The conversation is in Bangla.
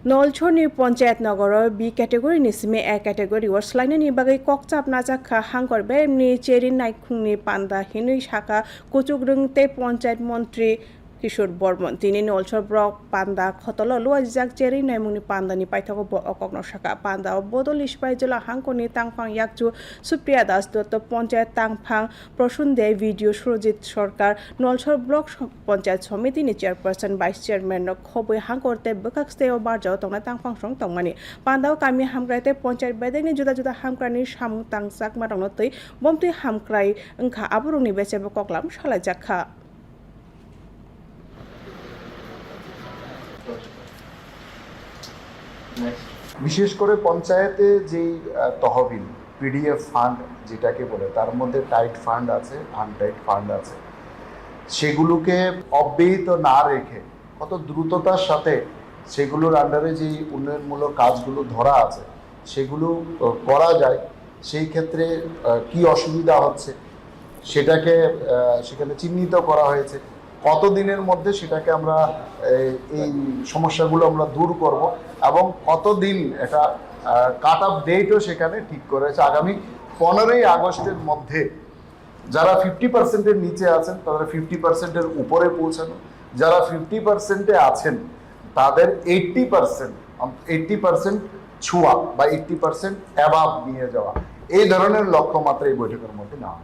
নলছৰ পঞ্চায়েত নগর বি ক্যাটেগরি নিচিমে এ কেটেগৰী ৱাৰ্ছলাইনে নিবাগৈ ককচাপ করবে এমনি চেরিন নাইখুংনি পান্দা হিনুই শাখা কুচুকৰুং তে পঞ্চায়ত মন্ত্ৰী কিশোর বর্মন। তিনি নলসর ব্রক পান্দা, খতল লোয়াজাক জেরি নৈমুনি পান্দানি পাইথাকো অকগ্ন শাখা, পান্দা বদল ইস্পাই জেলা, হাংকনি, তাংফাং ইয়াকচু সুপ্রিয়া দাস, দত্ত পঞ্চায়েত, তাংফাং, প্রসুন দে, ভিডিও, সুরজিৎ সরকার নলসর ব্লক পঞ্চায়েত সমিতি, নি চেয়ারপারসন, ভাইস চেয়ারম্যান, খবই হাংকরতে বকাকস্তে ও বারজাও তংনা তাংফাং, সং, তংমানি। পান্দাও কামি হামগ্রাইতে পঞ্চায়েত বেদেনি জুদা জুদা হামক্রানি, সামু, তাংসাক মারং তৈ বমতুই হামক্রাই ওংখা আবরংনি বেচেব, ককলাম সালাইজাখা বিশেষ করে পঞ্চায়েতে যেই তহবিল, পিডিএফ ফান্ড যেটাকে বলে, তার মধ্যে টাইট ফান্ড আছে, আনটাইট ফান্ড আছে, সেগুলোকে অব্যাহত না রেখে, কত দ্রুততার সাথে সেগুলোর আন্ডারে যেই উন্নয়নমূলক কাজগুলো ধরা আছে, সেগুলো করা যায়, সেই ক্ষেত্রে কি অসুবিধা হচ্ছে, সেটাকে সেখানে চিহ্নিত করা হয়েছে। কত দিনের মধ্যে সেটাকে আমরা এই- সমস্যাগুলো আমরা দূর করব এবং কতদিন এটা কাট অফ ডেটও সেখানে ঠিক করেছে আগামী পনেরোই আগস্টের মধ্যে যারা ফিফটি পার্সেন্টের নিচে আছেন, তাদের ফিফটি পার্সেন্টের উপরে পৌঁছানো। যারা ফিফটি পার্সেন্টে আছেন, তাদের এইট্টি পার্সেন্ট এইট্টি পার্সেন্ট ছোঁয়া বা এইট্টি পার্সেন্ট অ্যাবাভ নিয়ে যাওয়া। এই ধরনের লক্ষ্যমাত্রা এই বৈঠকের মধ্যে নেওয়া